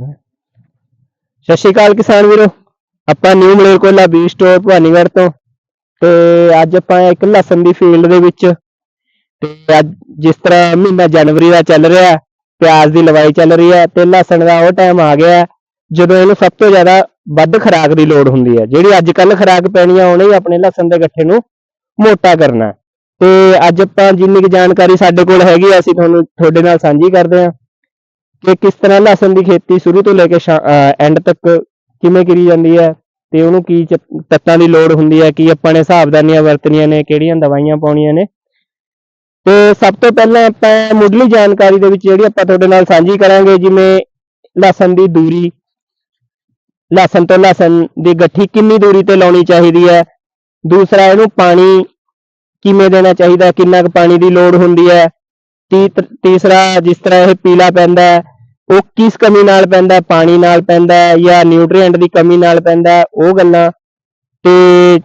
ਸਤਿ ਸ਼੍ਰੀ ਅਕਾਲ ਕਿਸਾਨ ਵੀਰੋ। ਆਪਾਂ new Malerkotla B store Bhawanigarh ਤੋਂ। ਤੇ ਅੱਜ ਆਪਾਂ ਇੱਕ ਲਸਣ ਦੀ ਫੀਲਡ ਦੇ ਵਿੱਚ ਤੇ ਅੱਜ ਜਿਸ ਤਰ੍ਹਾਂ ਮਹੀਨਾ ਜਨਵਰੀ ਦਾ ਚੱਲ ਰਿਹਾ ਪਿਆਜ਼ ਦੀ ਲਵਾਈ ਚੱਲ ਰਹੀ ਹੈ ਤੇ ਲਸਣ ਦਾ ਉਹ ਟਾਈਮ ਆ ਗਿਆ ਜਦੋਂ ਇਹਨੂੰ ਸਭ ਤੋਂ ਜ਼ਿਆਦਾ ਵੱਧ ਖੁਰਾਕ ਦੀ ਲੋੜ ਹੁੰਦੀ ਹੈ। ਜਿਹੜੀ ਅੱਜ ਕੱਲ ਖੁਰਾਕ ਪੈਣੀ ਆ, ਉਹਨੇ ਹੀ ਆਪਣੇ ਲਸਣ ਦੇ ਗੱਠੇ ਨੂੰ ਮੋਟਾ ਕਰਨਾ ਤੇ ਅੱਜ ਆਪਾਂ ਜਿੰਨੀ ਕੁ ਜਾਣਕਾਰੀ ਸਾਡੇ ਕੋਲ ਹੈਗੀ ਆ, ਅਸੀਂ ਤੁਹਾਨੂੰ ਤੁਹਾਡੇ ਨਾਲ ਸਾਂਝੀ ਕਰਦੇ ਹਾਂ। ਕਿ ਕਿਸ ਤਰ੍ਹਾਂ ਲਸਣ ਦੀ ਖੇਤੀ ਸ਼ੁਰੂ ਤੋਂ ਲੈ ਕੇ ਐਂਡ ਤੱਕ ਕਿਵੇਂ ਕਰੀ ਜਾਂਦੀ ਹੈ ਤੇ ਉਹਨੂੰ ਕੀ ਚ- ਤੱਤਾਂ ਦੀ ਲੋੜ ਹੁੰਦੀ ਹੈ, ਕੀ ਆਪਾਂ ਨੇ ਸਾਵਧਾਨੀਆਂ ਵਰਤਣੀਆਂ ਨੇ, ਕਿਹੜੀਆਂ ਦਵਾਈਆਂ ਪਾਉਣੀਆਂ ਨੇ। ਤੇ ਸਭ ਤੋਂ ਪਹਿਲਾਂ ਆਪਾਂ ਮੁੱਢਲੀ ਜਾਣਕਾਰੀ ਦੇ ਵਿੱਚ ਜਿਹੜੀ ਆਪਾਂ ਤੁਹਾਡੇ ਨਾਲ ਸਾਂਝੀ ਕਰਾਂਗੇ, ਜਿਵੇਂ ਲਸਣ ਦੀ ਦੂਰੀ, ਲਸਣ ਤੋਂ ਲਸਣ ਦੀ ਗੱਠੀ ਕਿੰਨੀ ਦੂਰੀ ਤੇ ਲਾਉਣੀ ਚਾਹੀਦੀ ਹੈ, ਦੂਸਰਾ ਇਹਨੂੰ ਪਾਣੀ ਕਿਵੇਂ ਦੇਣਾ ਚਾਹੀਦਾ, ਕਿੰਨਾ ਕੁ ਪਾਣੀ ਦੀ ਲੋੜ ਹੁੰਦੀ ਹੈ ਤੀਸਰਾ ਜਿਸ ਤਰ੍ਹਾਂ ਇਹ ਪੀਲਾ ਪੈਂਦਾ ਹੈ, ਉਹ ਕਿਸ ਕਮੀ ਨਾਲ ਪੈਂਦਾ ਪਾਣੀ ਨਾਲ ਪੈਂਦਾ ਜਾਂ ਨਿਊਟ੍ਰੀਐਂਟ ਦੀ ਕਮੀ ਨਾਲ ਪੈਂਦਾ ਉਹ ਗੱਲਾਂ। ਤੇ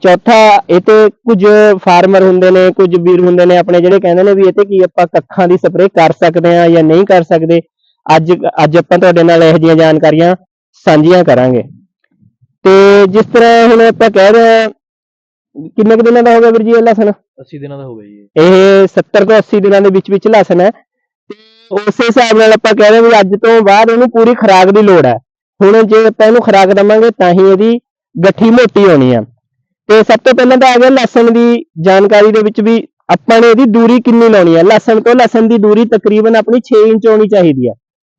ਚੌਥਾ, ਇਹ ਤੇ ਕੁਝ ਫਾਰਮਰ ਹੁੰਦੇ ਨੇ, ਕੁਝ ਵੀਰ ਹੁੰਦੇ ਨੇ ਆਪਣੇ ਜਿਹੜੇ ਕਹਿੰਦੇ ਨੇ ਵੀ ਇਹ ਤੇ ਕੀ ਆਪਾਂ ਕੱਖਾਂ ਦੀ ਸਪਰੇਅ ਕਰ ਸਕਦੇ ਆ ਜਾਂ ਨਹੀਂ ਕਰ ਸਕਦੇ। ਅੱਜ ਅੱਜ ਆਪਾਂ ਤੁਹਾਡੇ ਨਾਲ ਇਹੋ ਜਿਹੀਆਂ ਜਾਣਕਾਰੀਆਂ ਸਾਂਝੀਆਂ ਕਰਾਂਗੇ। ਤੇ ਜਿਸ ਤਰ੍ਹਾਂ ਹੁਣ ਆਪਾਂ ਕਹਿ ਰਹੇ ਹਾਂ, ਕਿੰਨੇ ਕੁ ਦਿਨਾਂ ਦਾ ਹੋ ਗਿਆ ਵੀਰ ਜੀ ਇਹ ਲਸਣ? 80 ਦਿਨਾਂ ਦਾ ਹੋ ਗਿਆ ਜੀ ਇਹ। ਇਹ 70 ਤੋਂ 80 ਦਿਨਾਂ ਦੇ ਵਿੱਚ ਵਿੱਚ ਲਸਣ ਹੈ ਤੇ ਉਸੇ ਹਿਸਾਬ ਨਾਲ ਆਪਾਂ ਕਹਿ ਰਹੇ ਵੀ ਅੱਜ ਤੋਂ ਬਾਅਦ ਇਹਨੂੰ ਪੂਰੀ ਖੁਰਾਕ ਦੀ ਲੋੜ ਹੈ। ਹੁਣ ਜੇ ਆਪਾਂ ਇਹਨੂੰ ਖੁਰਾਕ ਦਵਾਂਗੇ ਤਾਂ ਹੀ ਇਹਦੀ ਗੱਠੀ ਮੋਟੀ ਹੋਣੀ ਆ। ਤੇ ਸਭ ਤੋਂ ਪਹਿਲਾਂ ਤਾਂ ਆ ਗਿਆ ਲਸਣ ਦੀ ਜਾਣਕਾਰੀ ਦੇ ਵਿੱਚ ਵੀ ਆਪਾਂ ਨੇ ਇਹਦੀ ਦੂਰੀ ਕਿੰਨੀ ਲਾਉਣੀ ਹੈ ਲਸਣ ਤੋਂ ਲਸਣ ਦੀ ਦੂਰੀ ਤਕਰੀਬਨ ਆਪਣੀ 6 ਇੰਚ ਹੋਣੀ ਚਾਹੀਦੀ ਹੈ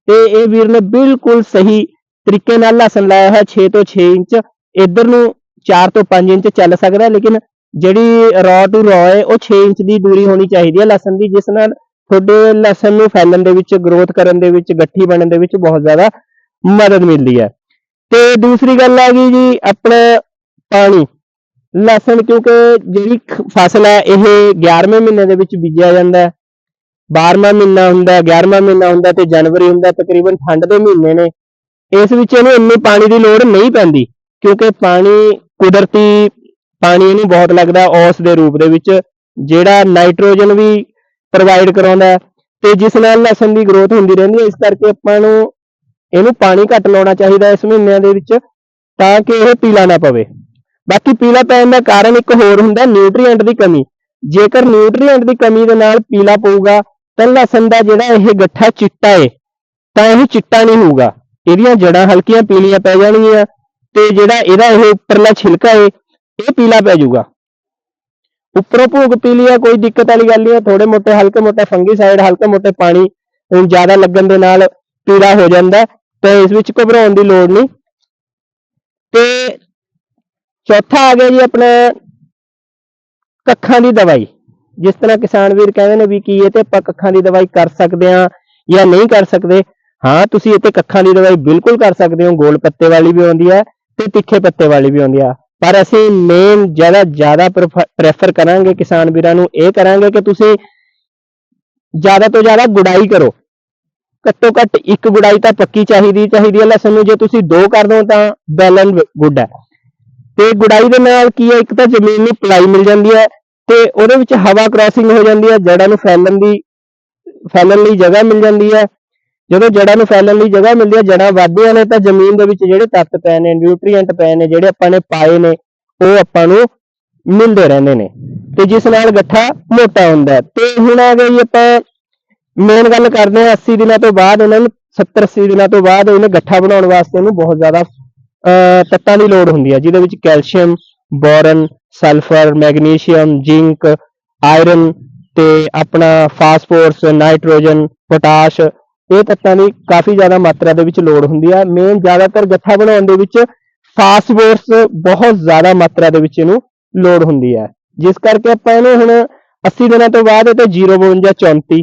ਤੇ ਇਹ ਵੀਰ ਨੇ ਬਿਲਕੁਲ ਸਹੀ ਤਰੀਕੇ ਨਾਲ ਲਸਣ ਲਾਇਆ ਹੈ 6 ਤੋਂ 6 ਇੰਚ। ਇੱਧਰ ਨੂੰ 4 ਤੋਂ 5 ਇੰਚ ਚੱਲ ਸਕਦਾ ਹੈ, ਲੇਕਿਨ ਜਿਹੜੀ ਰॉ ਟੂ ਰॉ ਹੈ, ਉਹ 6 ਇੰਚ ਦੀ ਦੂਰੀ ਹੋਣੀ ਚਾਹੀਦੀ ਹੈ ਲਸਣ ਦੀ, ਜਿਸ ਨਾਲ ਤੁਹਾਡੇ ਲਸਣ ਨੂੰ ਫੈਲਣ ਦੇ ਵਿੱਚ ਗਰੋਥ ਕਰਨ ਦੇ ਵਿੱਚ, ਗੱਠੀ ਬਣਨ ਦੇ ਵਿੱਚ ਬਹੁਤ ਜ਼ਿਆਦਾ ਮਦਦ ਮਿਲਦੀ ਹੈ। ਤੇ ਦੂਸਰੀ ਗੱਲ ਆ ਗਈ ਜੀ, ਆਪਣਾ ਪਾਣੀ। ਲਸਣ ਕਿਉਂਕਿ ਜਿਹੜੀ ਫਸਲ ਹੈ, ਇਹ 11ਵੇਂ ਮਹੀਨੇ ਦੇ ਵਿੱਚ ਬੀਜਿਆ ਜਾਂਦਾ ਹੈ। 12ਵਾਂ ਮਹੀਨਾ ਹੁੰਦਾ ਹੈ 11ਵਾਂ ਮਹੀਨਾ ਹੁੰਦਾ ਤੇ ਜਨਵਰੀ ਹੁੰਦਾ ਤਕਰੀਬਨ ਠੰਡ ਦੇ ਮਹੀਨੇ ਨੇ। ਇਸ ਵਿੱਚ ਇਹਨੂੰ ਇੰਨੀ ਪਾਣੀ ਦੀ ਲੋੜ ਨਹੀਂ ਪੈਂਦੀ, ਕਿਉਂਕਿ ਪਾਣੀ ਕੁਦਰਤੀ ਪਾਣੀ ਇਹਨੂੰ ਬਹੁਤ ਲੱਗਦਾ ਔਸ ਦੇ ਰੂਪ ਦੇ ਵਿੱਚ, ਜਿਹੜਾ ਨਾਈਟ੍ਰੋਜਨ ਵੀ ਪ੍ਰੋਵਾਈਡ ਕਰਾਉਂਦਾ ਤੇ ਜਿਸ ਨਾਲ ਲਸਣ ਦੀ ਗਰੋਥ ਹੁੰਦੀ ਰਹਿੰਦੀ ਹੈ, ਇਸ ਕਰਕੇ ਆਪਾਂ ਨੂੰ ਇਹਨੂੰ ਪਾਣੀ ਘੱਟ ਲਾਉਣਾ ਚਾਹੀਦਾ ਇਸ ਮਹੀਨਿਆਂ ਦੇ ਵਿੱਚ ਤਾਂ ਕਿ ਇਹ ਪੀਲਾ ਨਾ ਪਵੇ। ਬਾਕੀ ਪੀਲਾ ਪੈਣ ਦਾ ਕਾਰਨ ਇੱਕ ਹੋਰ ਹੁੰਦਾ ਨਿਊਟ੍ਰੀਐਂਟ ਦੀ ਕਮੀ। ਜੇਕਰ ਨਿਊਟ੍ਰੀਐਂਟ ਦੀ ਕਮੀ ਦੇ ਨਾਲ ਪੀਲਾ ਪਊਗਾ, ਤਾਂ ਲਸਣ ਦਾ ਜਿਹੜਾ ਇਹ ਗੱਠਾ ਚਿੱਟਾ ਏ, ਤਾਂ ਇਹ ਚਿੱਟਾ ਨਹੀਂ ਹੋਊਗਾ। ਇਹਦੀਆਂ ਜੜਾਂ ਹਲਕੀਆਂ ਪੀਲੀਆਂ ਪੈ ਜਾਣਗੀਆਂ ਤੇ ਜਿਹੜਾ ਇਹਦਾ ਇਹ ਉੱਪਰਲਾ ਛਿਲਕਾ ਏ ਇਹ ਪੀਲਾ ਪੈ ਜਾਊਗਾ। ਉੱਪਰੋਂ ਭੂਗ ਪੀਲੀ ਆ ਕੋਈ ਦਿੱਕਤ ਵਾਲੀ ਗੱਲ ਨਹੀਂ ਹੈ। ਥੋੜੇ ਮੋਟੇ ਹਲਕੇ ਮੋਟੇ ਫੰਗੀਸਾਈਡ ਹਲਕੇ ਮੋਟੇ ਪਾਣੀ ਅਹ ਜ਼ਿਆਦਾ ਲੱਗਣ ਦੇ ਨਾਲ ਪੀਲਾ ਹੋ ਜਾਂਦਾ ਹੈ, ਤੇ ਇਸ ਵਿੱਚ ਘਬਰਾਉਣ ਦੀ ਲੋੜ ਨਹੀਂ। ਤੇ ਚੌਥਾ ਆ ਗਿਆ ਜੀ ਆਪਣਾ ਕੱਖਾਂ ਦੀ ਦਵਾਈ। ਜਿਸ ਤਰ੍ਹਾਂ ਕਿਸਾਨ ਵੀਰ ਕਹਿੰਦੇ ਨੇ ਵੀ ਕੀ ਇਹ ਤੇ ਆਪਾਂ ਕੱਖਾਂ ਦੀ ਦਵਾਈ ਕਰ ਸਕਦੇ ਹਾਂ ਜਾਂ ਨਹੀਂ ਕਰ ਸਕਦੇ। ਹਾਂ ਤੁਸੀਂ ਇਹ ਤੇ ਕੱਖਾਂ ਦੀ ਦਵਾਈ ਬਿਲਕੁਲ ਕਰ ਸਕਦੇ ਹੋ। ਗੋਲ ਪੱਤੇ ਵਾਲੀ ਵੀ ਆਉਂਦੀ ਹੈ ਤੇ ਤਿੱਖੇ ਪੱਤੇ ਵਾਲੀ ਵੀ ਆਉਂਦੀ ਆ ਪਰ ਅਸੀਂ ਮੇਨ ਜ਼ਿਆਦਾ ਜ਼ਿਆਦਾ ਪ੍ਰੈਫਰ ਕਰਾਂਗੇ ਕਿਸਾਨ ਵੀਰਾਂ ਨੂੰ ਇਹ ਕਰਾਂਗੇ ਕਿ ਤੁਸੀਂ ਜ਼ਿਆਦਾ ਤੋਂ ਜ਼ਿਆਦਾ ਗੁਡਾਈ ਕਰੋ। ਘੱਟੋ ਘੱਟ ਇੱਕ ਗੁਡਾਈ ਤਾਂ ਪੱਕੀ ਚਾਹੀਦੀ ਚਾਹੀਦੀ ਹੈ। ਲਸਣ ਨੂੰ ਜੇ ਤੁਸੀਂ ਦੋ ਕਰ ਦੋ ਤਾਂ ਬੈਲੈਂਸ ਗੁੱਡ ਹੈ। ਤੇ ਗੁਡਾਈ ਦੇ ਨਾਲ ਕੀ ਹੈ? ਇੱਕ ਤਾਂ ਜ਼ਮੀਨ ਨੂੰ ਪਲਾਈ ਮਿਲ ਜਾਂਦੀ ਹੈ ਤੇ ਉਹਦੇ ਵਿੱਚ ਹਵਾ ਕ੍ਰਾਸਿੰਗ ਹੋ ਜਾਂਦੀ ਹੈ। ਜੜ੍ਹਾਂ ਨੂੰ ਫੈਲਣ ਦੀ, ਫੈਲਣ ਲਈ ਜਗ੍ਹਾ ਮਿਲ ਜਾਂਦੀ ਹੈ। ਜਦੋਂ ਜੜ੍ਹਾਂ ਨੂੰ ਫੈਲਣ ਲਈ ਜਗ੍ਹਾ ਮਿਲਦੀ ਹੈ ਜੜ੍ਹਾਂ ਵੱਧਦੀਆਂ ਨੇ ਤਾਂ ਜ਼ਮੀਨ ਦੇ ਵਿੱਚ ਜਿਹੜੇ ਤੱਤ ਪਏ ਨੇ ਨਿਊਟ੍ਰੀਐਂਟ ਪਏ ਨੇ ਜਿਹੜੇ ਆਪਾਂ ਨੇ ਪਾਏ ਨੇ ਉਹ ਆਪਾਂ ਨੂੰ ਮਿਲਦੇ ਰਹਿੰਦੇ ਨੇ। ਤੇ ਜਿਸ ਨਾਲ ਗੱਠਾ ਮੋਟਾ ਹੁੰਦਾ ਤੇ ਹੁਣ ਆ ਗਈ ਆਪਾਂ ਮੇਨ ਗੱਲ ਕਰਦੇ ਹਾਂ 80 ਦਿਨਾਂ ਤੋਂ ਬਾਅਦ ਉਹਨਾਂ ਨੂੰ 70 80 ਦਿਨਾਂ ਤੋਂ ਬਾਅਦ ਇਹਨੇ ਗੱਠਾ ਬਣਾਉਣ ਵਾਸਤੇ ਉਹਨੂੰ ਬਹੁਤ ਜ਼ਿਆਦਾ ਅਹ, ਤੱਤਾਂ ਦੀ ਲੋੜ ਹੁੰਦੀ ਹੈ ਜਿਹਦੇ ਵਿੱਚ calcium boron sulphur magnesium zinc iron ਤੇ ਆਪਣਾ ਫਾਸਫੋਰਸ ਨਾਈਟ੍ਰੋਜਨ ਪੋਟਾਸ਼ ਇਹ ਤੱਤਾਂ ਦੀ ਕਾਫੀ ਜ਼ਿਆਦਾ ਮਾਤਰਾ ਦੇ ਵਿੱਚ ਲੋੜ ਹੁੰਦੀ ਹੈ ਮੇਨ ਜ਼ਿਆਦਾਤਰ ਗੱਠਾ ਬਣਾਉਣ ਦੇ ਵਿੱਚ ਫਾਸਫੋਰਸ ਬਹੁਤ ਜ਼ਿਆਦਾ ਮਾਤਰਾ ਦੇ ਵਿੱਚ ਇਹਨੂੰ ਲੋੜ ਹੁੰਦੀ ਹੈ ਜਿਸ ਕਰਕੇ ਆਪਾਂ ਇਹਨੂੰ ਹੁਣ 80 ਦਿਨਾਂ ਤੋਂ ਬਾਅਦ ਇਹ ਤੇ 052 34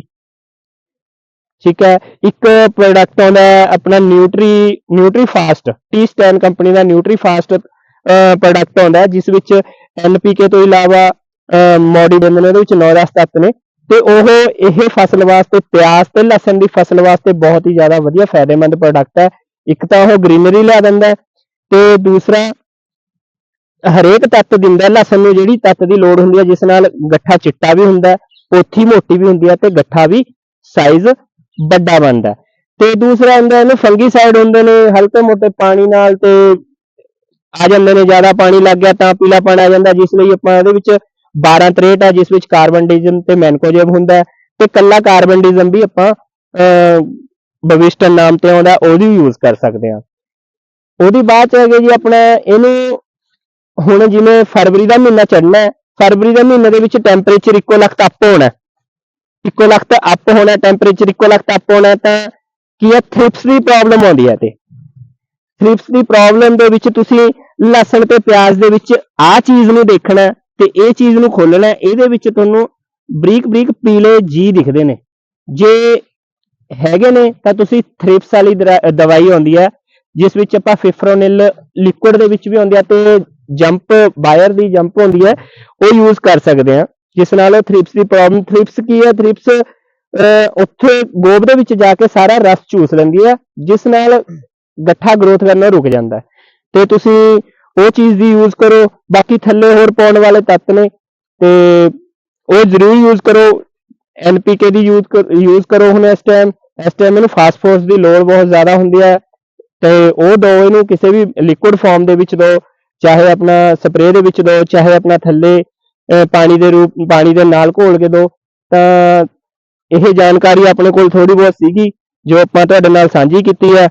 ਠੀਕ ਹੈ। ਇੱਕ ਪ੍ਰੋਡਕਟ ਆਉਂਦਾ ਹੈ ਆਪਣਾ nutri nutri fast T Stanes company ਦਾ ਨਿਊਟਰੀ ਫਾਸਟ ਪ੍ਰੋਡਕਟ ਆਉਂਦਾ ਜਿਸ ਵਿੱਚ ਐਨਪੀਕੇ ਤੋਂ ਇਲਾਵਾ ਮੋਡੀ ਦਿੰਦੇ ਨੇ, ਉਹਦੇ ਵਿੱਚ 9-10 ਤੱਤ ਨੇ। ਤੇ ਉਹ ਇਹ ਫਸਲ ਵਾਸਤੇ, ਪਿਆਜ਼ ਤੇ ਲਸਣ ਦੀ ਫਸਲ ਵਾਸਤੇ ਬਹੁਤ ਹੀ ਜ਼ਿਆਦਾ ਵਧੀਆ ਫਾਇਦੇਮੰਦ ਪ੍ਰੋਡਕਟ ਹੈ। ਇੱਕ ਤਾਂ ਉਹ ਗ੍ਰੀਨਰੀ ਲਿਆ ਦਿੰਦਾ ਤੇ ਦੂਸਰਾ ਹਰੇਕ ਤੱਤ ਦਿੰਦਾ ਲਸਣ ਨੂੰ ਜਿਹੜੀ ਤੱਤ ਦੀ ਲੋੜ ਹੁੰਦੀ ਹੈ, ਜਿਸ ਨਾਲ ਗੱਠਾ ਚਿੱਟਾ ਵੀ ਹੁੰਦਾ ਪੋਥੀ ਮੋਟੀ ਵੀ ਹੁੰਦੀ ਹੈ ਤੇ ਗੱਠਾ ਵੀ ਸਾਈਜ਼ ਵੱਡਾ ਬਣਦਾ ਤੇ ਦੂਸਰਾ ਹੁੰਦਾ ਇਹਨੂੰ ਫੰਗੀਸਾਈਡ ਹੁੰਦੇ ਨੇ, ਹਲਕੇ ਮੋਟੇ ਪਾਣੀ ਨਾਲ ਤੇ ਆ ਜਾਂਦੇ ਨੇ, ਜ਼ਿਆਦਾ ਪਾਣੀ ਲੱਗ ਗਿਆ ਤਾਂ ਪੀਲਾਪਣ ਆ ਜਾਂਦਾ, ਜਿਸ ਲਈ ਆਪਾਂ ਇਹਦੇ ਵਿੱਚ 12 ਤਰੇਟ ਆ ਜਿਸ ਵਿੱਚ ਕਾਰਬਨਡਿਜ਼ਮ ਤੇ ਮੈਨਕੋਜੇਬ ਹੁੰਦਾ ਹੈ, ਤੇ ਕੱਲਾ ਕਾਰਬਨਡਿਜ਼ਮ ਵੀ ਆਪਾਂ ਬਵਿਸਟਨ ਨਾਮ ਤੇ ਆਉਂਦਾ ਉਹਦੀ ਯੂਜ਼ ਕਰ ਸਕਦੇ ਹਾਂ ਉਹਦੀ ਬਾਅਦ ਚ ਹੈਗੇ ਜੀ ਆਪਣਾ ਇਹਨੂੰ ਹੁਣ ਜਿਵੇਂ ਫਰਵਰੀ ਦਾ ਮਹੀਨਾ ਚੜ੍ਹਨਾ ਹੈ ਫਰਵਰੀ ਦੇ ਮਹੀਨੇ ਦੇ ਵਿੱਚ ਟੈਂਪਰੇਚਰ ਇੱਕੋ ਲਖਤ ਅਪ ਹੋਣਾ ਹੈ। ਇੱਕੋ ਲਖਤ ਅਪ ਹੋਣਾ ਟੈਂਪਰੇਚਰ ਇੱਕੋ ਲਖਤ ਅਪ ਹੋਣਾ ਤਾਂ ਕੀ ਹੈ ਥ੍ਰਿਪਸ ਦੀ ਪ੍ਰੋਬਲਮ ਆਉਂਦੀ ਹੈ ਤੇ ਥ੍ਰਿਪਸ ਦੀ ਪ੍ਰੋਬਲਮ ਦੇ ਵਿੱਚ ਤੁਸੀਂ ਲਸਣ ਤੇ ਪਿਆਜ਼ ਦੇ ਵਿੱਚ ਆਹ ਚੀਜ਼ ਨੂੰ ਦੇਖਣਾ ਤੇ ਇਹ ਚੀਜ਼ ਨੂੰ ਖੋਲਣਾ ਇਹਦੇ ਵਿੱਚ ਤੁਹਾਨੂੰ ਬਰੀਕ ਬਰੀਕ ਪੀਲੇ ਜੀ ਦਿਖਦੇ ਨੇ। ਜੇ ਹੈਗੇ ਨੇ, ਤਾਂ ਤੁਸੀਂ ਥ੍ਰਿਪਸ ਵਾਲੀ ਦਰਾ- ਦਵਾਈ ਆਉਂਦੀ ਹੈ, ਜਿਸ ਵਿੱਚ ਆਪਾਂ ਫਿਫਰੋਨਿਲ ਲਿਕੁਇਡ ਦੇ ਵਿੱਚ ਵੀ ਆਉਂਦੀ ਹੈ ਤੇ ਜੰਪ ਬਾਇਰ ਦੀ ਜੰਪ ਹੁੰਦੀ ਹੈ, ਉਹ ਯੂਜ਼ ਕਰ ਸਕਦੇ ਆ ਜਿਸ ਨਾਲ ਥ੍ਰਿਪਸ ਦੀ ਪ੍ਰੋਬਲਮ, ਥ੍ਰਿਪਸ ਕੀ ਹੈ? ਥ੍ਰਿਪਸ ਉੱਥੇ ਗੋਬ ਦੇ ਵਿੱਚ ਜਾ ਕੇ ਸਾਰਾ ਰਸ ਚੂਸ ਲੈਂਦੀ ਹੈ, ਜਿਸ ਨਾਲ ਗੱਠਾ ਗਰੋਥ ਕਰਨਾ ਰੁਕ ਜਾਂਦਾ ਤੇ ਤੁਸੀਂ ਉਹ ਚੀਜ਼ ਦੀ ਯੂਜ਼ ਕਰੋ ਬਾਕੀ ਥੱਲੇ ਹੋਰ ਪਾਉਣ ਵਾਲੇ ਤੱਤ ਨੇ ਤੇ ਉਹ ਜ਼ਰੂਰ ਯੂਜ਼ ਕਰੋ ਐਨਪੀਕੇ ਦੀ ਯੂਜ਼ ਯੂਜ਼ ਕਰੋ ਹੁਣ ਇਸ ਟਾਈਮ ਇਸ ਟਾਈਮ ਇਹਨੂੰ ਫਾਸਫੋਰਸ ਦੀ ਲੋੜ ਬਹੁਤ ਜ਼ਿਆਦਾ ਹੁੰਦੀ ਹੈ ਤੇ ਉਹ ਦੋ ਇਹਨੂੰ ਕਿਸੇ ਵੀ ਲਿਕੁਇਡ ਫਾਰਮ ਦੇ ਵਿੱਚ ਦਿਓ ਚਾਹੇ ਆਪਣਾ ਸਪਰੇਅ ਦੇ ਵਿੱਚ ਦੋ ਚਾਹੇ ਆਪਣਾ ਥੱਲੇ ਅਹ, ਪਾਣੀ ਦੇ ਰੂਪ ਪਾਣੀ ਦੇ ਨਾਲ ਘੋਲ ਕੇ ਦੋ ਤਾਂ ਇਹ ਜਾਣਕਾਰੀ ਆਪਣੇ ਕੋਲ ਥੋੜੀ ਬਹੁਤ ਸੀਗੀ ਜੋ ਆਪਾਂ ਤੁਹਾਡੇ ਨਾਲ ਸਾਂਝੀ ਕੀਤੀ ਹੈ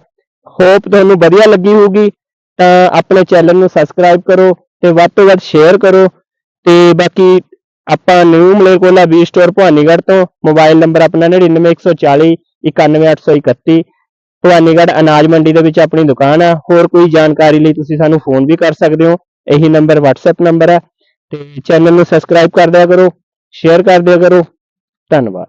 ਹੋਪ ਤੁਹਾਨੂੰ ਵਧੀਆ ਲੱਗੀ ਹੋਊਗੀ ਤਾਂ ਆਪਣੇ ਚੈਨਲ ਨੂੰ ਸਬਸਕ੍ਰਾਈਬ ਕਰੋ ਤੇ ਵੱਧ ਤੋਂ ਵੱਧ ਸ਼ੇਅਰ ਕਰੋ ਤੇ ਬਾਕੀ ਆਪਾਂ new Malerkotla V store Bhawanigarh ਤੋਂ ਮੋਬਾਈਲ ਨੰਬਰ ਆਪਣਾ 99140 91831 ਭਵਾਨੀਗੜ੍ਹ ਅਨਾਜ ਮੰਡੀ ਦੇ ਵਿੱਚ ਆਪਣੀ ਦੁਕਾਨ ਆ। ਹੋਰ ਕੋਈ ਜਾਣਕਾਰੀ ਲਈ ਤੁਸੀਂ ਸਾਨੂੰ ਫੋਨ ਵੀ ਕਰ ਸਕਦੇ ਹੋ। ਇਹੀ ਨੰਬਰ WhatsApp ਨੰਬਰ ਹੈ ਤੇ ਚੈਨਲ ਨੂੰ ਸਬਸਕ੍ਰਾਈਬ ਕਰ ਦਿਆ ਕਰੋ ਸ਼ੇਅਰ ਕਰ ਦਿਆ ਕਰੋ। ਧੰਨਵਾਦ।